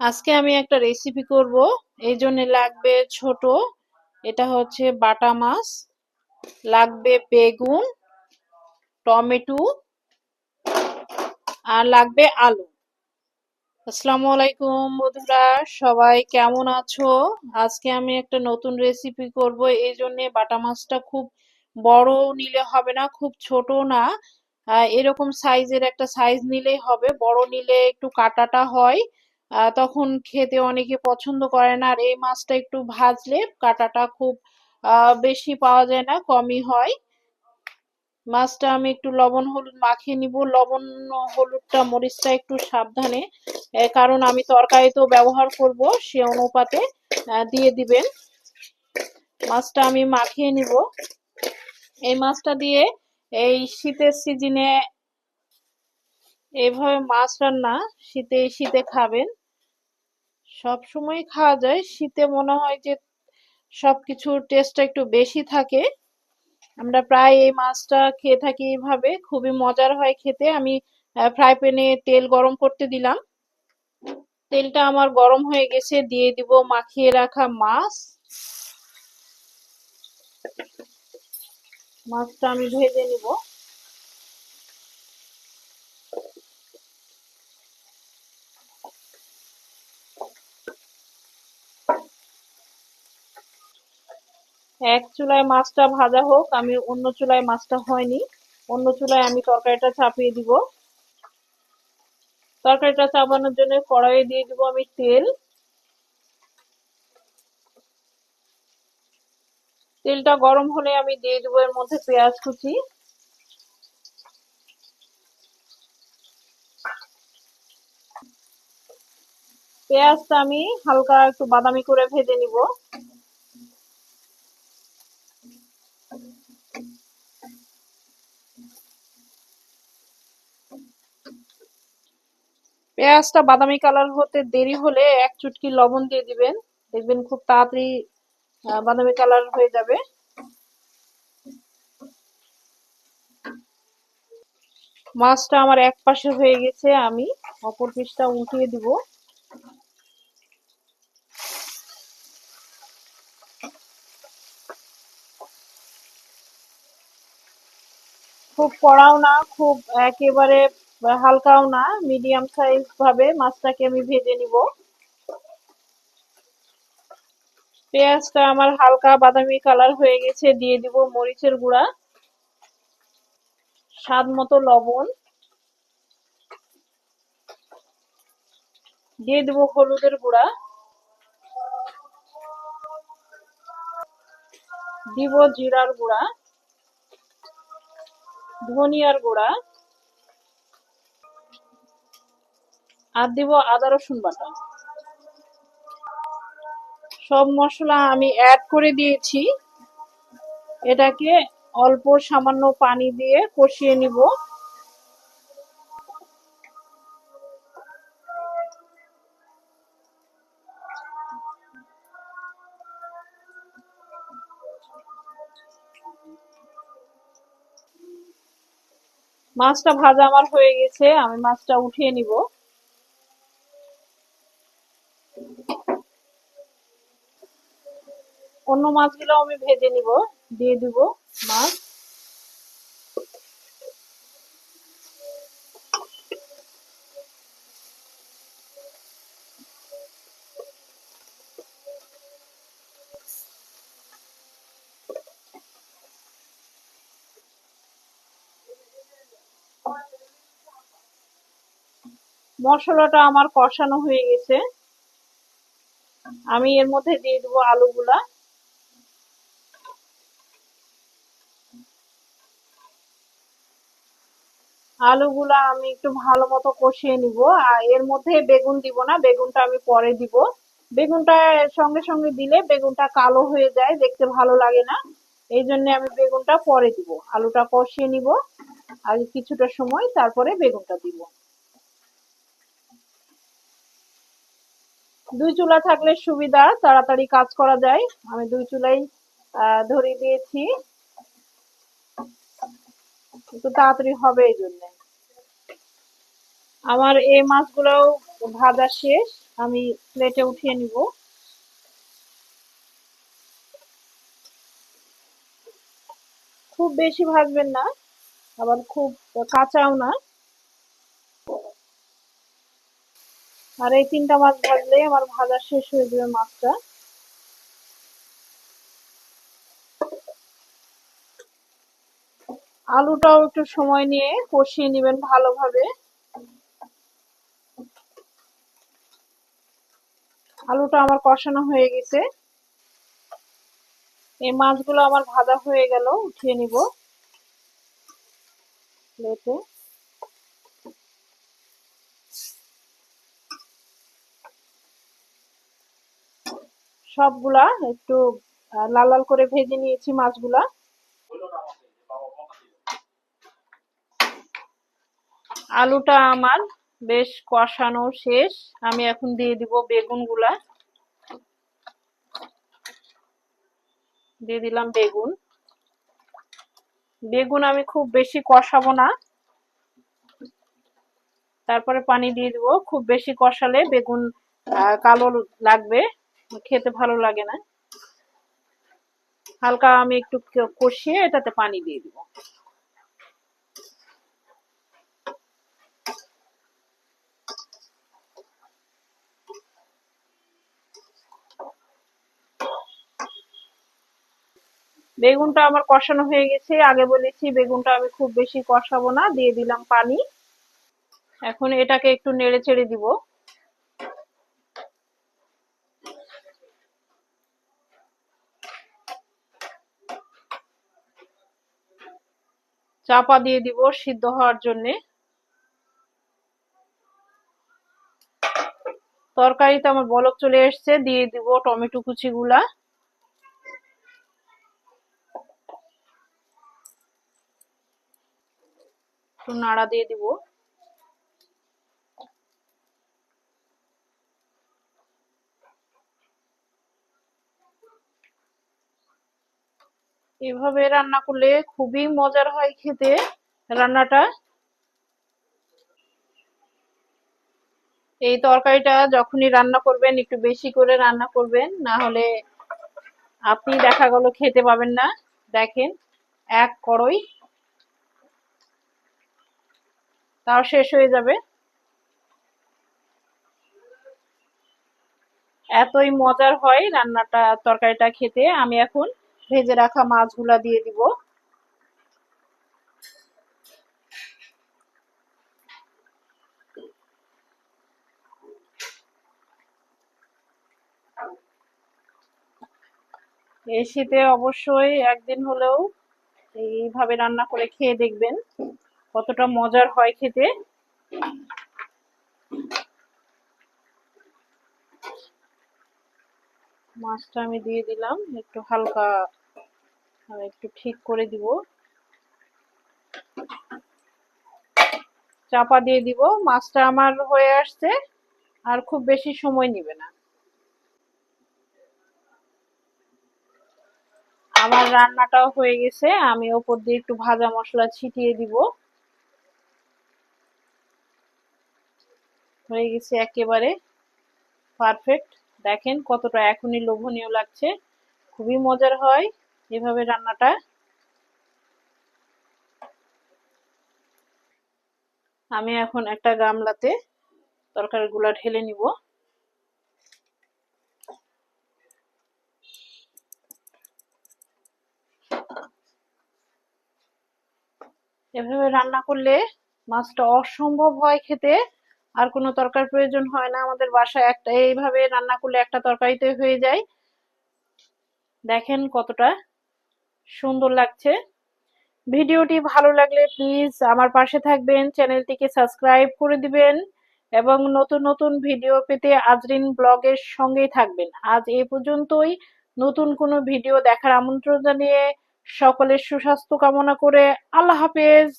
আজকে আমি একটা রেসিপি করব। এই জন্য লাগবে ছোট, এটা হচ্ছে বাটা মাছ, লাগবে বেগুন, টমেটো আর লাগবে আলু। আসসালামু আলাইকুম বন্ধুরা, সবাই কেমন আছো? আজকে আমি একটা নতুন রেসিপি করব, এই জন্য বাটা মাছটা খুব বড় নিলে হবে না, খুব ছোট না। এরকম সাইজের একটা সাইজ নিলেই হবে, বড় নিলে একটু কাটাটা হয়। তখন খেতে অনেকে পছন্দ করে না। আর এই মাছটা একটু ভাজলে কাটাটা খুব বেশি পাওয়া যায় না, কমই হয়। মাছটা আমি একটু লবণ, হলুদ মাখিয়ে নিব। লবণ, হলুদটা, মরিচটা একটু সাবধানে কারণ আমি তরকারিতেও ব্যবহার করব, সে অনুপাতে দিয়ে দিবেন। মাছটা আমি মাখিয়ে নিব। এই মাছটা দিয়ে এই শীতের সিজনে এভাবে মাছ রান্না, শীতে শীতে খাবেন। সব সময় খাওয়া যায়। শীতে মনে হয় যে সব সবকিছুর টেস্টটা একটু বেশি থাকে। আমরা প্রায় এই মাছটা খেয়ে থাকি এইভাবে। খুবই মজার হয় খেতে। আমি ফ্রাই প্যানে তেল গরম করতে দিলাম। তেলটা আমার গরম হয়ে গেছে। দিয়ে দিব মাখিয়ে রাখা মাছ। মাছটা আমি ভেজে নিব। এক চুলায় মাছটা ভাজা হোক, আমি অন্য চুলায় মাছটা হয়নি। অন্য চুলায় আমি তরকারিটা চাপিয়ে দিব। তরকারিটা চাপানোর জন্য কড়াইয়ে দিয়ে দিব আমি তেল। তেলটা গরম হলে আমি দিয়ে দেবো এর মধ্যে পেঁয়াজ কুচি। পেঁয়াজটা আমি হালকা একটু বাদামি করে ভেজে নিব। পেঁয়াজটা বাদামি কালার হতে দেরি হলে এক চুটকি লবণ দিয়ে দিবেন। দেখবেন খুব তাড়াতাড়ি বাদামি কালার হয়ে যাবে। মাছটা আমার এক পাশে হয়ে গেছে, আমি অপর পিসটা উঠিয়ে দিব। খুব কড়াও না, খুব একেবারে হালকাও না মিডিয়াম সাইজ ভাবে মাছটাকে আমি ভেজে নিব। পেঁয়াজটা আমার হালকা বাদামি কালার হয়ে গেছে, দিয়ে দিব মরিচের গুঁড়া, স্বাদ মতো লবণ। দিয়ে দিব হলুদের গুঁড়া। দিব জিরার গুঁড়া, ধনিয়ার গুঁড়া। আর দিব আদা, রসুন বাটা। সব মশলা আমি অ্যাড করে দিয়েছি। এটাকে অল্প সামান্য পানি দিয়ে কষিয়ে নিব। মাছটা ভাজা আমার হয়ে গেছে, আমি মাছটা উঠিয়ে নিব। অন্য মাছগুলো আমি ভেজে নিব, দিয়ে দিব মাছ। মশলাটা আমার কষানো হয়ে গেছে। আমি এর মধ্যে দিয়ে দেবো আলুগুলা। আলুগুলা আমি একটু ভালো মতো কষিয়ে নিব। আর এর মধ্যে বেগুন দিব না, বেগুনটা আমি পরে দিব। বেগুনটা সঙ্গে সঙ্গে দিলে বেগুনটা কালো হয়ে যায়, দেখতে ভালো লাগে না। এই জন্য আমি বেগুনটা পরে দিব। আলুটা কষিয়ে নিব, আর কিছুটা সময় তারপরে বেগুনটা দিব। দুই চুলা থাকলে সুবিধা, তাড়াতাড়ি কাজ করা যায়। আমি দুই চুলাই ধরিয়ে দিয়েছি। একটু তাড়াতাড়ি হবে এই জন্য। আমার এই মাছগুলোও ভাজা শেষ, আমি প্লেটে উঠিয়ে নিব। খুব বেশি ভাজবেন না, আবার খুব কাঁচাও না। আর এই তিনটা মাছ ভাজলেই আমার ভাজা শেষ হয়ে যাবে মাছটা। আলুটাও একটু সময় নিয়ে কষিয়ে নেবেন ভালোভাবে। আলুটা আমার কষানো হয়ে গেছে। এই মাছগুলো আমার ভাজা হয়ে গেল, উঠিয়ে নিব। প্লেটে। সবগুলা একটু লাল লাল করে ভেজে নিয়েছি মাছগুলা। আলুটা আমার বেশ কষানো শেষ। আমি এখন দিয়ে দিব বেগুনগুলা। দিয়ে দিলাম বেগুন। বেগুন আমি খুব বেশি কষাবো না। তারপরে পানি দিয়ে দিব। খুব বেশি কষালে বেগুন কালো লাগবে। খেতে ভালো লাগে না। হালকা আমি একটু কষিয়ে এটাতে পানি দিয়ে দিব। বেগুনটা আমার কষানো হয়ে গেছে। আগে বলেছি বেগুনটা আমি খুব বেশি কষাবো না, দিয়ে দিলাম পানি। এখন এটাকে একটু নেড়ে চেড়ে দিব। চাপা দিয়ে দিব সিদ্ধ হওয়ার জন্যে। তরকারিতে আমার বলক চলে এসছে, দিয়ে দিব টমেটো কুচিগুলা। একটু নাড়া দিয়ে দিব। এভাবে রান্না করলে খুবই মজার হয় খেতে রান্নাটা। এই তরকারিটা যখনই রান্না করবেন, একটু বেশি করে রান্না করবেন, না হলে আপনি দেখা গেল খেতে পাবেন না। দেখেন, এক করই তাও শেষ হয়ে যাবে। এতই মজার হয় রান্নাটা, তরকারিটা খেতে। আমি এখন ভেজে রাখা মাছগুলা দিয়ে দিব। এই শীতে অবশ্যই একদিন হলেও এইভাবে রান্না করে খেয়ে দেখবেন। কতটা মজার হয় খেতে? মাছটা আমি দিয়ে দিলাম, একটু হালকা একটু ঠিক করে দিব। চাপা দিয়ে দিব, মাছটা আমার হয়ে আসছে, আর খুব বেশি সময় নিবে না। আমার রান্নাটাও হয়ে গেছে, আমি ওপর দিয়ে একটু ভাজা মশলা ছিটিয়ে দিব। হয়ে গেছে একেবারে। পারফেক্ট দেখেন কতটা এখনই লোভনীয় লাগছে। খুবই মজার হয় এভাবে রান্নাটা। আমি এখন একটা গামলাতে তরকারিগুলা ঢেলে নিব। এভাবে রান্না করলে মাছটা অসম্ভব হয় খেতে। আর কোনো তরকার প্রয়োজন হয় না। আমাদের বাসায় একটা, এইভাবে রান্না করলে একটা তরকারিতে হয়ে যায়। দেখেন কতটা সুন্দর লাগছে। ভিডিওটি ভালো লাগলে প্লিজ আমার পাশে থাকবেন, চ্যানেলটিকে সাবস্ক্রাইব করে দিবেন এবং নতুন নতুন ভিডিও পেতে আজরিন ব্লগের সঙ্গেই থাকবেন। আজ এ পর্যন্তই। নতুন কোনো ভিডিও দেখার আমন্ত্রণ জানিয়ে সকলের সুস্বাস্থ্য কামনা করে আল্লাহ হাফেজ।